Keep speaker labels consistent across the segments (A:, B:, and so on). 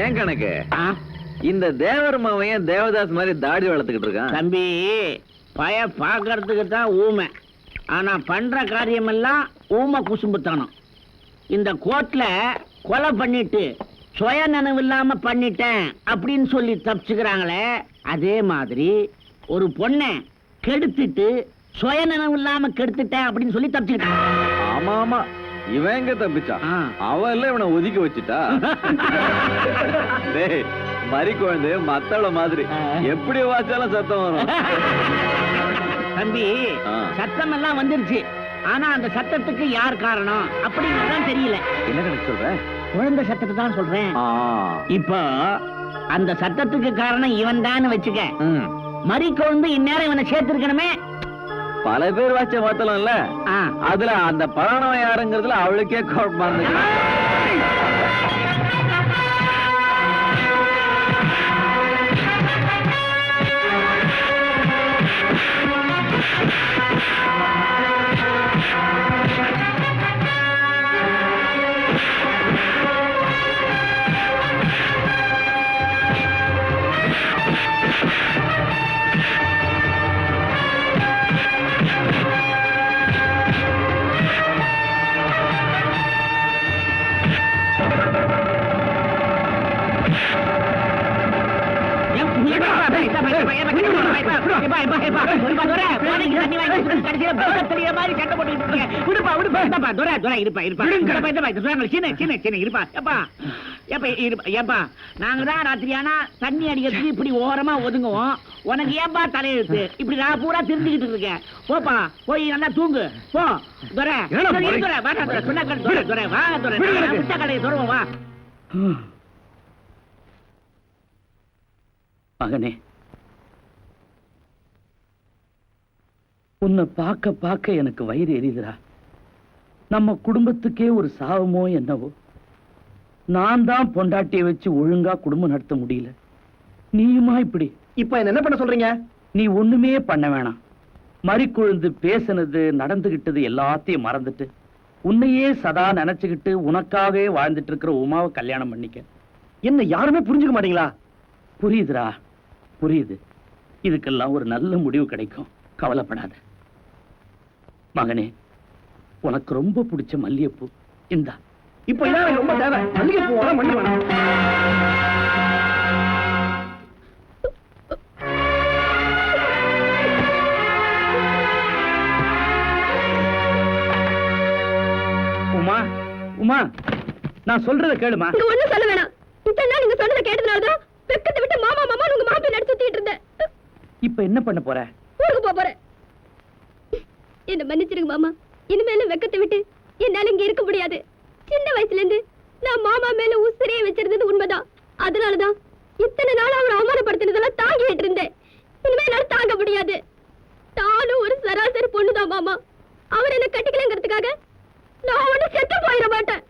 A: ஏன் கணக்கு? இந்த தேவர் மாவையன் தேவதாஸ் மாதிரி தாடி வளர்த்துக்கிட்டு இருக்கான்.
B: தம்பி பய பார்க்கறதுக்கு தான் ஊமை. ஆனா பண்ற காரியமெல்லாம் ஊமை குசும்புத்தனம். இந்த கோர்ட்ல கொலை பண்ணிட்டு சுய நினைவு இல்லாம பண்ணிட்டேன் அப்படின்னு சொல்லி தப்பிச்சுக்கிறாங்களே அதே மாதிரி ஒரு பொண்ணை கெடுத்துட்டு சுய நினைவு இல்லாம கெடுத்துட்டேன் அப்படின்னு சொல்லி தப்பிச்சுக்கிட்டான்
A: ஆமா ஆமா. இவன் எங்க தப்பிச்சான்
B: ஆ.
A: அவ எல்லாம் இவனை ஒதுக்கி வச்சுட்டா டேய் மறி குழந்தை மத்தள மாதிரி. எப்படி வாச்சாலும் சத்தம் வரும்
B: தம்பி. சத்தம் எல்லாம் வந்துருச்சு ஆனா அந்த சத்தத்துக்கு யார் காரணம் அப்படிங்கறதான் தெரியல
A: என்ன கணக்கு சொல்ற
B: குழந்தை சத்தத்தை தான் சொல்றேன். இப்போ அந்த சத்தத்துக்கு காரணம் இவன் தான் வச்சுக்க. மறி குழந்தை இந்நேரம் இவனை சேர்த்திருக்கணுமே
A: பல பேர் வாச்ச மத்தளம் இல்ல. அதுல அந்த பழனவன் யாருங்கிறதுல அவளுக்கே குழப்பமா இருந்துச்சு தண்ணி அடிக்கிறதுக்கு இப்படி ஓரமா ஒதுங்குவோம். உனக்கு ஏன்பா தலையெழுத்து? இப்படி நான் பூரா தெரிஞ்சுக்கிட்டு இருக்கேன். போப்பா போய் நல்லா தூங்கு. போ துரை.
B: துரை? துரை, வாடா துரை, சொன்னா துரை, துரை, துரை, கடையை துறவோம், வா.
C: மகனே உன்னை பார்க்க பார்க்க எனக்கு வயிறு எரியுதுடா. நம்ம குடும்பத்துக்கே ஒரு சாபமோ என்னவோ? நான் தான் பொண்டாட்டியை வச்சு ஒழுங்கா குடும்பம் நடத்த முடியல. நீயுமா இப்படி?
D: இப்ப என்ன பண்ண சொல்றீங்க?
C: நீ ஒண்ணுமே பண்ண வேணாம். மறிக்குழுந்து பேசுனது நடந்துகிட்டது எல்லாத்தையும் மறந்துட்டு உன்னையே சதா நினைச்சுக்கிட்டு உனக்காகவே வாழ்ந்துட்டு இருக்கிற உமாவை கல்யாணம் பண்ணிக்க.
D: என்ன யாருமே புரிஞ்சுக்க மாட்டீங்களா?
C: புரியுதுடா புரியுது. இதுக்கெல்லாம் ஒரு நல்ல முடிவு கிடைக்கும். கவலைப்படாத. மகனே உனக்கு ரொம்ப பிடிச்ச மல்லிகைப்பூ. இந்தா.
D: இப்ப இதான் ரொம்ப தேவை. மல்லிகை பூவெல்லாம் பண்ணி வேணாம்.
C: உமா உமா நான் சொல்றத கேளுமா.
E: நீங்க ஒண்ணும் சொல்ல வேணாம். இத்தனை நாள் நீங்க சொன்னதை கேட்டதுனாலதான் வெக்கத்தை விட்டு மாமா மாமா உங்க மாப்பிள்ளை நடிச்சு சுத்திட்டு இருந்தேன்.
C: இப்ப என்ன பண்ண போற?
E: ஊருக்கு போக போறேன். என்ன மன்னிச்சிருங்க மாமா. இனிமேலும் வெக்கத்தை விட்டு என்னால இங்க இருக்க முடியாது. சின்ன வயசுல இருந்து நான் மாமா மேல உசிரியை வச்சிருந்தது உண்மைதான். அதனாலதான் இத்தனை நாள் அவர் அவமானப்படுத்தினதெல்லாம் தாங்கிட்டு இருந்தேன். இனிமே என்னால தாங்க முடியாது. தானும் ஒரு சராசரி பொண்ணுதான் மாமா. அவர் என்ன கட்டிக்கலங்கிறதுக்காக நான் ஒண்ணு செத்து போயிட மாட்டேன்.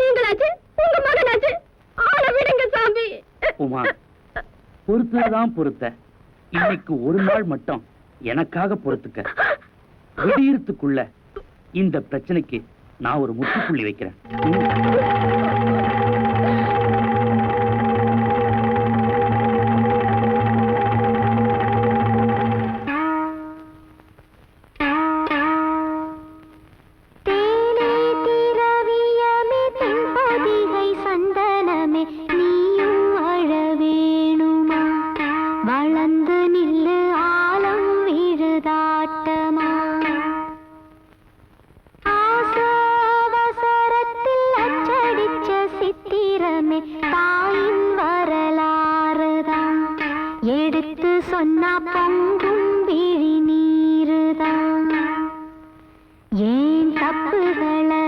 E: நீங்களாச்சு உங்க மகனாச்சு ஆள விடுங்க சாமி.
C: உமா பொறுத்ததான் பொறுத்த. இன்னைக்கு ஒரு நாள் மட்டும் எனக்காக பொறுத்துக்க. விடியறதுக்குள்ள இந்த பிரச்சனைக்கு நான் ஒரு முற்றுப்புள்ளி வைக்கிறேன்.
F: எடுத்து சொன்னா பொங்கும் விழி நீருதான். ஏன் தப்புகளை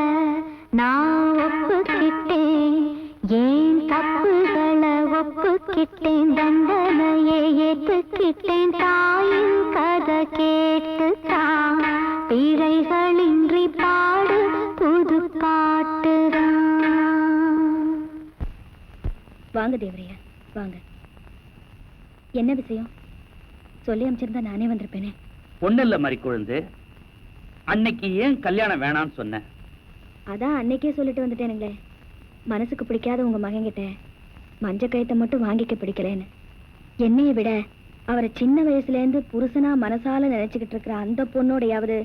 F: நான் ஒப்புக்கிட்டேன்? ஏன் தப்புகளை ஒப்புக்கிட்டேன்? தண்டனையை ஏற்றுக்கிட்டேன். தாயின் கதை கேட்டுத்தான். பிழைகளின்றி பாடு புது பாட்டுதான்.
E: வாங்க தேவரையா வாங்க. என்ன விஷயம்? சொல்லி அமைச்சிருந்தா நானே வந்திருப்பேனே.
C: ஒண்ணு இல்ல மாதிரி குழந்து அன்னைக்கு ஏன் கல்யாணம் வேணாம்னு சொன்ன?
E: அதான் அன்னைக்கே சொல்லிட்டு வந்துட்டேனுங்களே. மனசுக்கு பிடிக்காத உங்க மகன்கிட்ட
G: மஞ்ச கயத்தை மட்டும் வாங்கிக்க பிடிக்கலன்னு. என்னைய விட அவரை சின்ன வயசுல இருந்து புருஷனா மனசால நினைச்சுக்கிட்டு இருக்கிற அந்த பொண்ணோடையாவது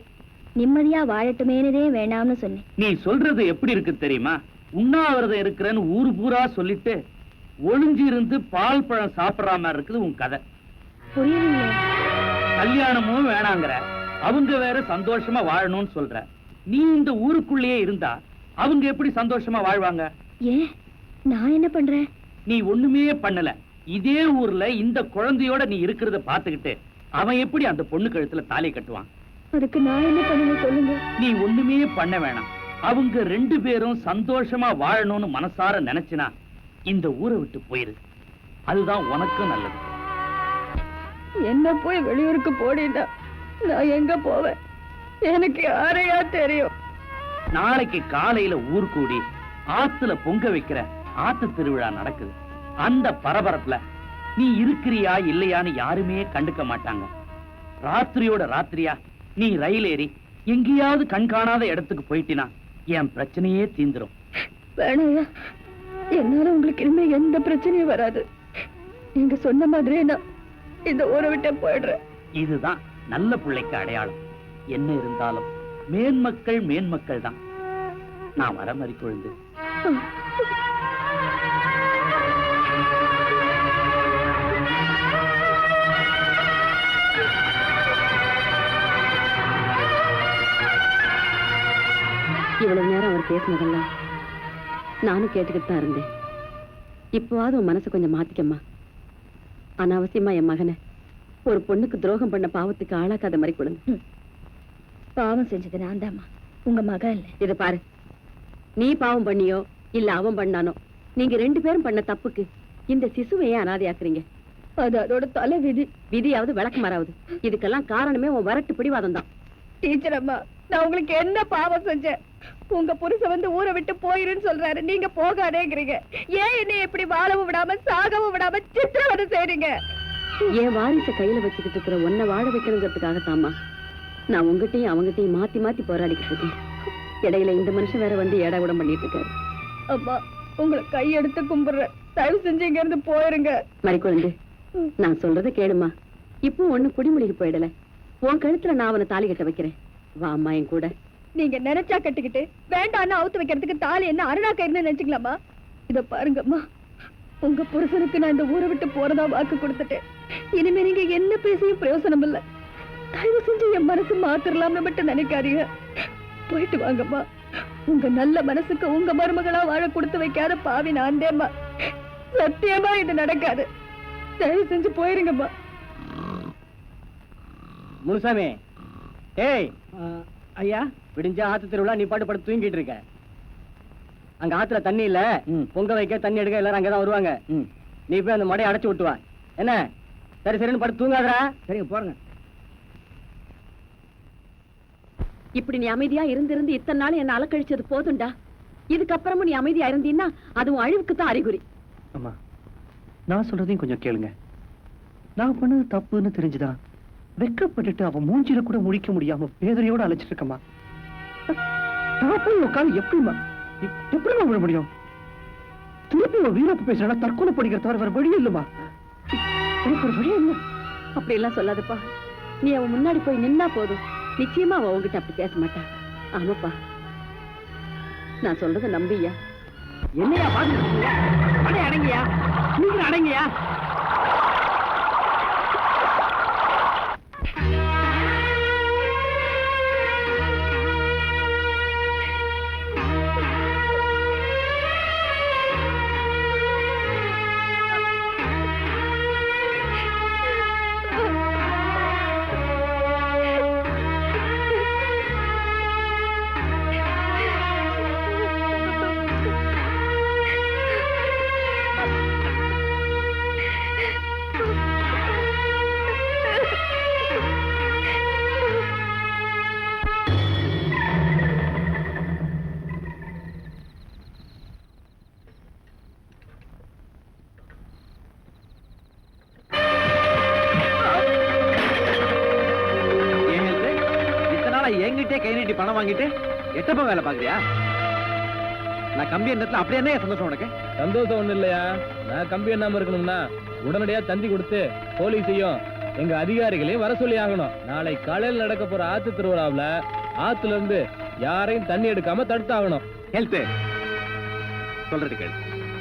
G: நிம்மதியா வாழட்டுமேனதே வேணாம்னு சொன்னேன்.
C: நீ சொல்றது எப்படி இருக்கு தெரியுமா? உண்ணாவிரதம் இருக்கிறேன்னு ஊரு பூரா சொல்லிட்டு ஒளிஞ்சு இருந்து பால் பழம் சாப்பிடுற மாதிரி இருக்குது உன் கதை. கல்யாணமும் வேணாங்கிற. அவங்க வேற சந்தோஷமா வாழணும்னு சொல்ற. நீ இந்த ஊருக்குள்ளேயே இருந்தா அவங்க எப்படி சந்தோஷமா வாழ்வாங்க?
G: ஏன் நான் என்ன பண்றேன்?
C: நீ ஒண்ணுமே பண்ணல. இதே ஊர்ல இந்த குழந்தையோட நீ இருக்கிறத பாத்துக்கிட்டு அவன் எப்படி அந்த பொண்ணு கழுத்துல தாலி கட்டுவான்?
G: அதுக்கு நான் என்ன பண்ணணும் சொல்லுங்க.
C: நீ ஒண்ணுமே பண்ண வேணாம். அவங்க ரெண்டு பேரும் சந்தோஷமா வாழணும்னு மனசார நினைச்சினா இந்த ஊரை விட்டு போயிரு. அதுதான் உனக்கும் நல்லது.
G: என்ன போய் வெளியூருக்கு போடினா நான் எங்க போவேன்? எனக்கு யாரையா தெரியும்?
C: நாளைக்கு காலையில ஊர் கூடி ஆத்துல பொங்க வைக்கிற ஆத்து திருவிழா நடக்குது. அந்த பரபரப்புல நீ இருக்கிறியா இல்லையான்னு யாருமே கண்டுக்க மாட்டாங்க. ராத்திரியோட ராத்திரியா நீ ரயில் ஏறி எங்கேயாவது கண் காணாத இடத்துக்கு போயிட்டினா என் பிரச்சனையே தீந்துரும்.
G: என்னால உங்களுக்கு இனிமே எந்த பிரச்சனையும் வராது. நீங்க சொன்ன மாதிரியே நான் இந்த ஊரை விட்டு போயிடுறேன்.
C: இதுதான் நல்ல பிள்ளைக்கு அடையாளம். என்ன இருந்தாலும் மேன்மக்கள் மேன்மக்கள் தான். நான் வர மாதிரி கொழுந்து.
H: இவ்வளவு நேரம் அவர் பேசினதெல்லாம் நானும் கேட்டுக்கிட்டு தான் இருந்தேன். இப்போவாவது உன் மனசை கொஞ்சம் மாத்திக்கம்மா. அனாவசியமா என் மகனை ஒரு பொண்ணுக்கு துரோகம் பண்ண பாவத்துக்கு ஆளாக்காத மாதிரி கொடுங்க.
G: பாவம் செஞ்சது நான் தாம்மா. உங்க மகன் இல்ல.
H: இத பாரு. நீ பாவம் பண்ணியோ இல்ல அவன் பண்ணானோ நீங்க ரெண்டு பேரும் பண்ண தப்புக்கு இந்த சிசுவை ஏன் அனாதையாக்குறீங்க.
G: அது அதோட தலை விதி
H: விதியாவது விளக்கு மாறாவது. இதுக்கெல்லாம் காரணமே உன் வரட்டு பிடிவாதம் தான்
G: டீச்சர் அம்மா நான் உங்களுக்கு என்ன பாவம் செஞ்சேன்? உங்க புருஷன் வந்து ஊரை விட்டு போயிருன்னு சொல்றாரு. நீங்க போகாதேங்கிறீங்க. ஏன் என்னை இப்படி வாழவும் விடாம சாகவும் விடாம சித்திரவதை செய்றீங்க?
H: என் வாரிசை கையில வச்சுக்கிட்டு இருக்கிற உன்னை வாழ வைக்கணுங்கிறதுக்காகத்தாம்மா நான் உங்ககிட்டயும் அவங்ககிட்டயும் மாத்தி மாத்தி போராடிக்கிட்டு இருக்கேன். இடையில இந்த மனுஷன் வேற வந்து ஏடா கூட பண்ணிட்டு இருக்காரு.
G: அம்மா உங்களை கையெடுத்து கும்பிடுறேன். தயவு செஞ்சு இங்க இருந்து போயிருங்க
H: மறிக்குழந்து நான் சொல்றதை கேளுமா. இப்போ ஒண்ணு குடிமொழிக்கு போயிடல. உன் கழுத்துல நான் அவனை தாலி கட்ட வைக்கிறேன். வா அம்மா என் கூட.
G: நீங்க நினைச்சா கட்டிக்கிட்டு வேண்டாம்னு அவுத்து வைக்கிறதுக்கு தாலி என்ன அருணா கயிறுன்னு நினைச்சுக்கலாமா? இத பாருங்கம்மா உங்க புருஷனுக்கு நான் இந்த ஊரை விட்டு போறதா வாக்கு கொடுத்துட்டேன். இனிமே நீங்க என்ன பேசியும் பிரயோசனம் இல்ல. தயவு செஞ்சு என் மனசு மாத்திரலாம்னு மட்டும் நினைக்காதீங்க. போயிட்டு வாங்கம்மா உங்க நல்ல மனசுக்கு உங்க மருமகளா வாழ கொடுத்து வைக்காத பாவி நான் தேம்மா சத்தியமா இது நடக்காது. தயவு செஞ்சு போயிருங்கம்மா
I: முனுசாமி ஏய் ஐயா? விடிஞ்ச ஆத்து திருவிழா நீ பாட்டு படுத்து தூங்கிட்டு இருக்க. அங்க ஆத்துல தண்ணி இல்ல பொங்க வைக்க தண்ணி எடுக்க எல்லாரும் அங்கதான் வருவாங்க. நீ போய் அந்த மடையை அடைச்சு விட்டு வா. என்ன? சரி சரின்னு படுத்து தூங்காதடா. சரிங்க போறேங்க.
H: இப்படி நீ அமைதியா இருந்திருந்து இத்தனை நாள் என்ன அலக்கழிச்சது போதும்டா. இதுக்கப்புறமும் நீ அமைதியா இருந்தீன்னா அதுவும் அழிவுக்கு தான் அறிகுறி.
I: அம்மா நான் சொல்றதையும் கொஞ்சம் கேளுங்க. நான் பண்ணது தப்புன்னு தெரிஞ்சுதான். வெக்கப்பட்டுட்டு அவன் மூஞ்சில கூட முடிக்க முடியாம வேதனையோட அழைச்சிட்டு போய் உட்காந்து எப்படிமா எப்- எப்படிம்மா விட முடியும்? திருப்பி ஒரு வீரப்பு பேசுறா தற்கொலை படிக்கிற தவிர வேற வழி இல்லம்மா. எனக்கு ஒரு வழி இல்லை.
H: அப்படி எல்லாம் சொல்லாதப்பா. நீ அவன் முன்னாடி போய் நின்னா போதும். நிச்சயமா அவன் உன்கிட்ட அப்படி பேச மாட்டா. ஆமாப்பா. நான் சொல்றத நம்பியா?
A: என்னையா அடே அடங்கியா? சீக்கிரம் அடங்கியா?
I: பணம் வாங்கிட்டு எட்டப்ப வேலை பாக்குறியா
J: நான் கம்பி எண்ணத்துல அப்படியே என்ன சந்தோஷம் உனக்கு?
K: சந்தோஷம் ஒண்ணு இல்லையா? நான் கம்பி எண்ணாம இருக்கணும்னா உடனடியா தந்தி கொடுத்து போலீஸையும் எங்க அதிகாரிகளையும் வர சொல்லி ஆகணும். நாளை காலையில் நடக்க போற ஆத்து திருவிழாவுல ஆத்துல இருந்து யாரையும் தண்ணி எடுக்காம தடுத்தாகணும்.
J: ஹெல்த் சொல்றது கேளு.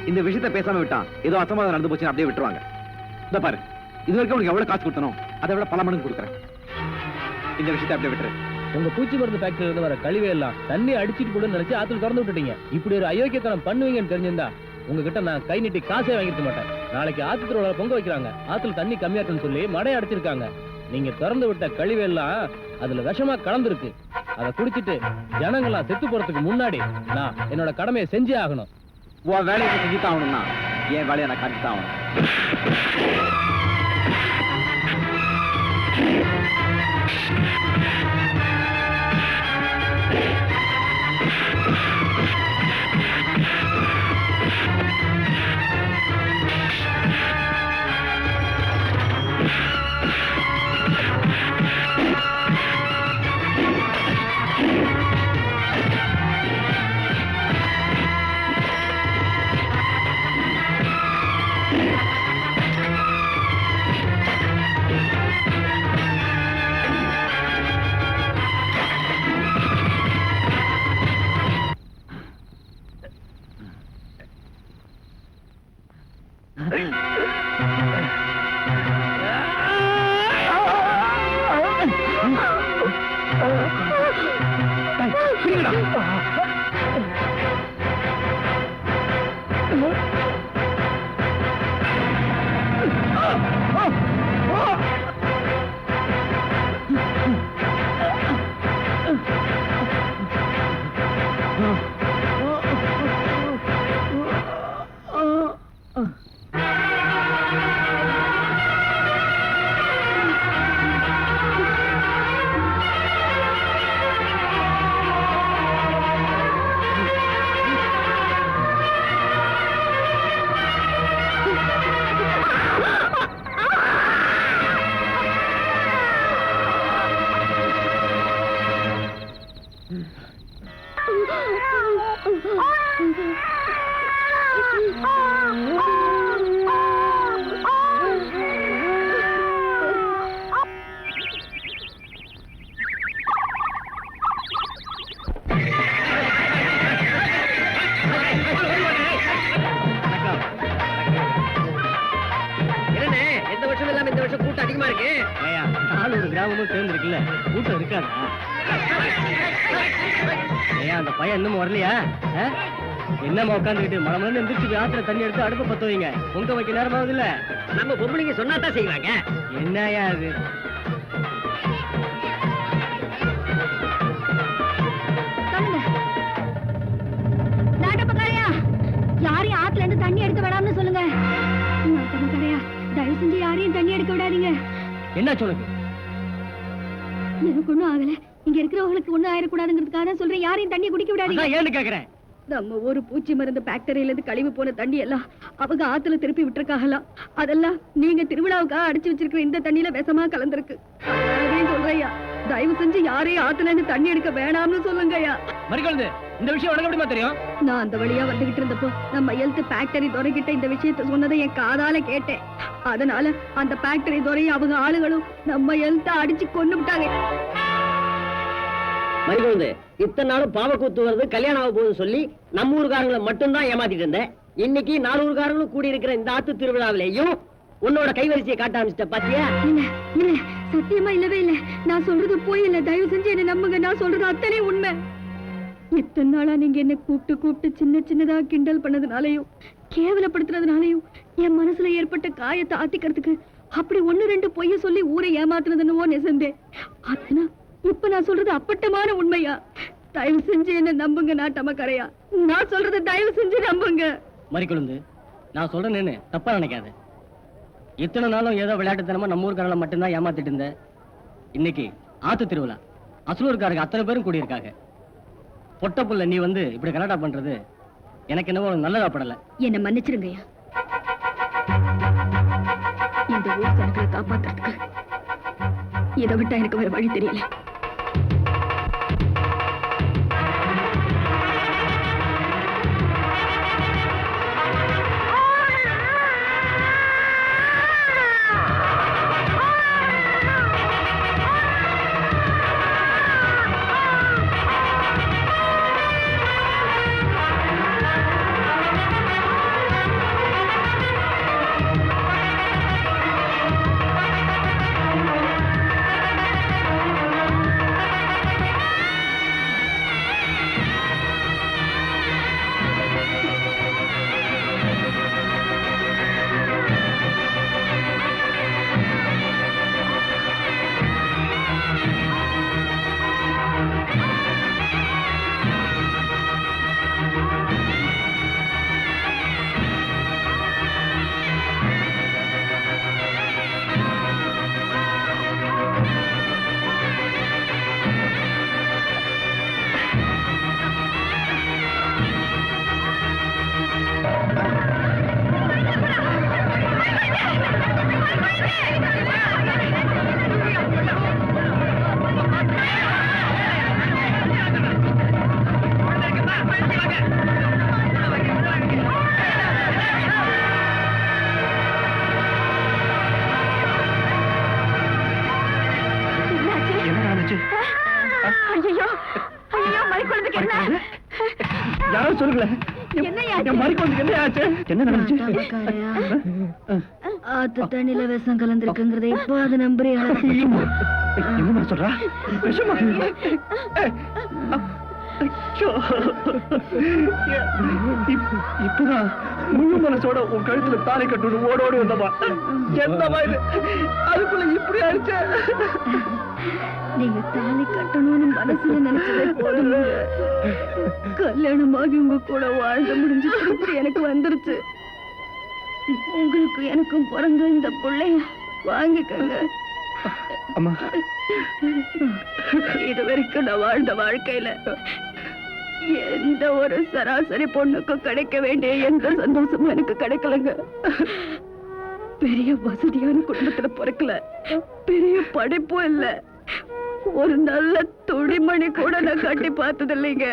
J: இந்த விஷயத்த பேசாம விட்டான் ஏதோ அசம்பாதம் நடந்து போச்சு அப்படியே விட்டுருவாங்க. இந்த பாரு இது வரைக்கும் உனக்கு எவ்வளவு காசு கொடுத்தனோ அதை விட பல மடங்கு கொடுக்குறேன். இந்த விஷயத்தை அப்படியே விட்டுரு.
K: உங்க பூச்சி மருந்து ஃபேக்டரியில இருந்து வர கழிவே எல்லாம் தண்ணி அடிச்சிட்டு கூட நினைச்சு ஆத்துல திறந்து விட்டுட்டீங்க. இப்படி ஒரு அயோக்கியத்தனம் பண்ணுவீங்கன்னு தெரிஞ்சிருந்தா உங்ககிட்ட நான் கை நீட்டி காசே வாங்கிருக்க மாட்டேன். நாளைக்கு ஆத்து திருவிழா பொங்க வைக்கிறாங்க. ஆத்துல தண்ணி கம்மியா இருக்குன்னு சொல்லி மடை அடைச்சிருக்காங்க. நீங்க திறந்து விட்ட கழிவு எல்லாம் அதுல விஷமா கலந்துருக்கு. அதை குடிச்சிட்டு ஜனங்களாம் செத்து போறதுக்கு முன்னாடி நான் என்னோட கடமையை செஞ்சே ஆகணும்.
J: உன் வேலையை செஞ்சு செஞ்சுதான் ஆகணும்னா என் வேலையை நான் காட்டி ஆகணும். Mm. உட்காந்துக்கிட்டு மழை மழை எந்திரிச்சு ஆத்துல தண்ணி எடுத்து அடுப்ப பத்த வைங்க. பொங்க வைக்க நேரமாவது இல்ல
L: நம்ம பொம்பளைங்க சொன்னா தான் செய்வாங்க
J: என்னயா அது
G: யாரையும் ஆத்துல இருந்து தண்ணி எடுக்க வேணாம்னு சொல்லுங்க. தயவு செஞ்சு யாரையும் தண்ணி எடுக்க விடாதீங்க.
J: என்ன சொல்லுங்க
G: எனக்கு ஒண்ணும் ஆகல. இங்க இருக்கிறவங்களுக்கு ஒண்ணும் ஆயிடக்கூடாதுங்கிறதுக்காக சொல்றேன். யாரையும் தண்ணி குடிக்க விடாதீங்க.
J: ஏன்னு கேக்குறேன்.
G: நம்ம ஒரு பூச்சி மருந்து ஃபேக்டரியில இருந்து கழிவு போன தண்ணி எல்லாம் அவங்க ஆத்துல திருப்பி விட்டுருக்காகலாம் அதெல்லாம் நீங்க திருவிழாவுக்காக அடிச்சு வச்சிருக்கிற இந்த தண்ணியில விஷமா கலந்திருக்கு. அதையும் சொல்றையா தயவு செஞ்சு யாரையும் ஆத்துல இருந்து தண்ணி எடுக்க வேணாம்னு சொல்லுங்கய்யா.
K: மறிக்கொழுந்து இந்த விஷயம் உனக்கு எப்படிமா தெரியும்?
G: நான் அந்த வழியா வந்துகிட்டு இருந்தப்போ நம்ம ஹெல்த் ஃபேக்டரி துறைகிட்ட இந்த விஷயத்த சொன்னதை என் காதால கேட்டேன். அதனால அந்த ஃபேக்டரி துறையும் அவங்க ஆளுகளும் நம்ம ஹெல்த்த அடிச்சு கொண்டு விட்டாங்க.
L: மறிகொழுந்து இத்தனை நாளும் பாவக்கூத்து வருது கல்யாணம் ஆக போகுதுன்னு சொல்லி நம்ம ஊருக்காரங்களை மட்டும்தான் ஏமாத்திட்டு இருந்தேன். இன்னைக்கு நானூறுகாரங்களும் கூடி இருக்கிற இந்த ஆத்து திருவிழாவிலையும் உன்னோட கைவரிசையை காட்ட ஆரம்பிச்சிட்ட பாத்தியா?
G: இல்ல இல்ல சத்தியமா இல்லவே இல்ல. நான் சொல்றது போய் இல்ல தயவு செஞ்சு என்ன நம்புங்க. நான் சொல்றது அத்தனை உண்மை. இத்தனை நாளா நீங்க என்ன கூப்பிட்டு கூப்பிட்டு சின்ன சின்னதா கிண்டல் பண்ணதுனாலயும் கேவலப்படுத்துறதுனாலயும் என் மனசுல ஏற்பட்ட காயத்தை ஆத்திக்கிறதுக்கு அப்படி ஒண்ணு ரெண்டு பொய்ய சொல்லி ஊரை ஏமாத்துனதுன்னு நெசந்தேன் ஆனா இப்ப நான் சொல்றது அப்பட்டமான உண்மையா? தயவு செஞ்சு என்ன நம்புங்க நாட்டமக்கரையா நான் சொல்றது தயவு செஞ்சு நம்புங்க.
J: மறிக்கொழுந்து நான் சொல்றேன்னு தப்பா நினைக்காத. இத்தனை நாளும் ஏதோ விளையாட்டுத்தனமா நம்ம ஊர்க்காரங்களை மட்டும்தான் ஏமாத்திட்டு இருந்த? இன்னைக்கு ஆத்து திருவிழா. அசலூர்காரங்க அத்தனை பேரும் கூடியிருக்காங்க. பொட்ட புள்ள நீ வந்து இப்படி கலாட்டா பண்றது எனக்கு என்னவோ நல்லதா படல.
G: என்ன மன்னிச்சிருங்கய்யா. இந்த ஊர் ஜனங்களை காப்பாத்துறதுக்கு இதை விட்டா எனக்கு வேற வழி தெரியல.
I: என் மாதிரி கொஞ்சம் என்ன ஆச்சு? என்ன நடந்துச்சு?
G: ஆத்து தண்ணியில விஷம் கலந்துருக்குங்கிறத இப்போ அது
I: சொல்றா? விஷமா. இப்- இப்பதான் முழு மனசோட உன் கழுத்துல தாலி கட்டு ஓட ஓடி வந்தமா என்னமா இது? அதுக்குள்ள இப்படி ஆயிடுச்சு.
G: நீங்க தாலி கட்டணும்னு மனசுல நினைச்சதே போதும் கல்யாணமாகி உங்க கூட வாழ்ந்து முடிஞ்சு திருப்பி எனக்கு வந்துருச்சு. உங்களுக்கு எனக்கும் பிறந்த இந்த பிள்ளைய வாங்கிக்கங்க.
I: அம்மா.
G: இது வரைக்கும் நான் வாழ்ந்த வாழ்க்கையில எந்த ஒரு சராசரி பொண்ணுக்கும் கிடைக்க வேண்டிய எந்த சந்தோஷமும் எனக்கு கிடைக்கலங்க. பெரிய வசதியான குடும்பத்துல பிறக்கல. பெரிய படிப்பும் இல்ல. ஒரு நல்ல துணிமணி கூட நான் கட்டி பார்த்தது இல்லைங்க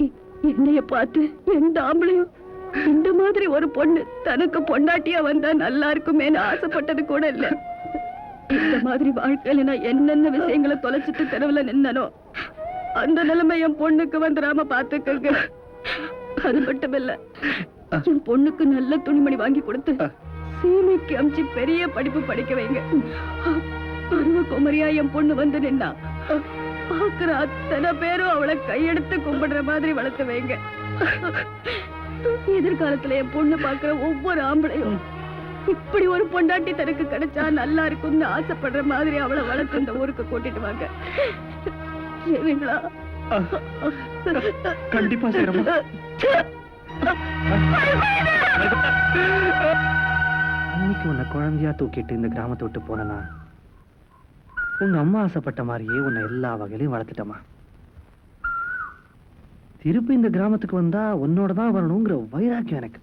G: இ- என்னைய பார்த்து எந்த ஆம்பளையும் இந்த மாதிரி ஒரு பொண்ணு தனக்கு பொண்டாட்டியா வந்தா நல்லா இருக்குமேன்னு ஆசைப்பட்டது கூட இல்ல. இந்த மாதிரி வாழ்க்கையில நான் என்னென்ன விஷயங்களை தொலைச்சிட்டு தெருவுல நின்னனோ அந்த நிலைமை என் பொண்ணுக்கு வந்துடாம பாத்துக்கங்க அது மட்டும் இல்ல என் பொண்ணுக்கு நல்ல துணிமணி வாங்கி கொடுத்து சீமைக்கு அமிச்சு பெரிய படிப்பு படிக்க வைங்க. பருவ குமரியா என் பொண்ணு வந்து நின்னா பாக்குற அத்தனை பேரும் அவளை கையெடுத்து கும்பிடுற மாதிரி வளர்த்து வைங்க எதிர்காலத்துல என் பொண்ணு பாக்குற ஒவ்வொரு ஆம்பளையும் இப்படி ஒரு பொண்டாட்டி தனக்கு கிடைச்சா நல்லா இருக்கும்னு ஆசைப்படுற மாதிரி அவளை வளர்த்து இந்த ஊருக்கு கூட்டிட்டு வாங்க. சரிங்களா?
I: கண்டிப்பா செய்யறமா அன்னைக்கு உன்னை குழந்தையா தூக்கிட்டு இந்த கிராமத்தை விட்டு போனனா? உங்க அம்மா ஆசைப்பட்ட மாதிரியே உன்னை எல்லா வகையிலையும் வளர்த்துட்டமா திருப்பி இந்த கிராமத்துக்கு வந்தா உன்னோட தான் வரணுங்கிற வைராக்கியம் எனக்கு.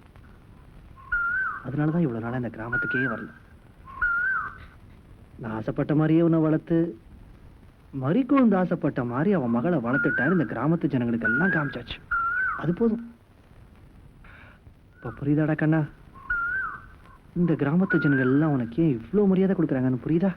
I: அதனாலதான் இவ்வளவு நாளா இந்த கிராமத்துக்கே வரல. நான் ஆசைப்பட்ட மாதிரியே உன்னை வளர்த்து மறிக்கொழுந்து ஆசைப்பட்ட மாதிரி அவன் மகளை வளர்த்துட்டான்னு இந்த கிராமத்து ஜனங்களுக்கு எல்லாம் காமிச்சாச்சு. அது போதும். இப்ப புரியுதாடா கண்ணா? இந்த கிராமத்து ஜனங்கள் எல்லாம் உனக்கு ஏன் இவ்வளவு மரியாதை கொடுக்குறாங்கன்னு புரியுதா?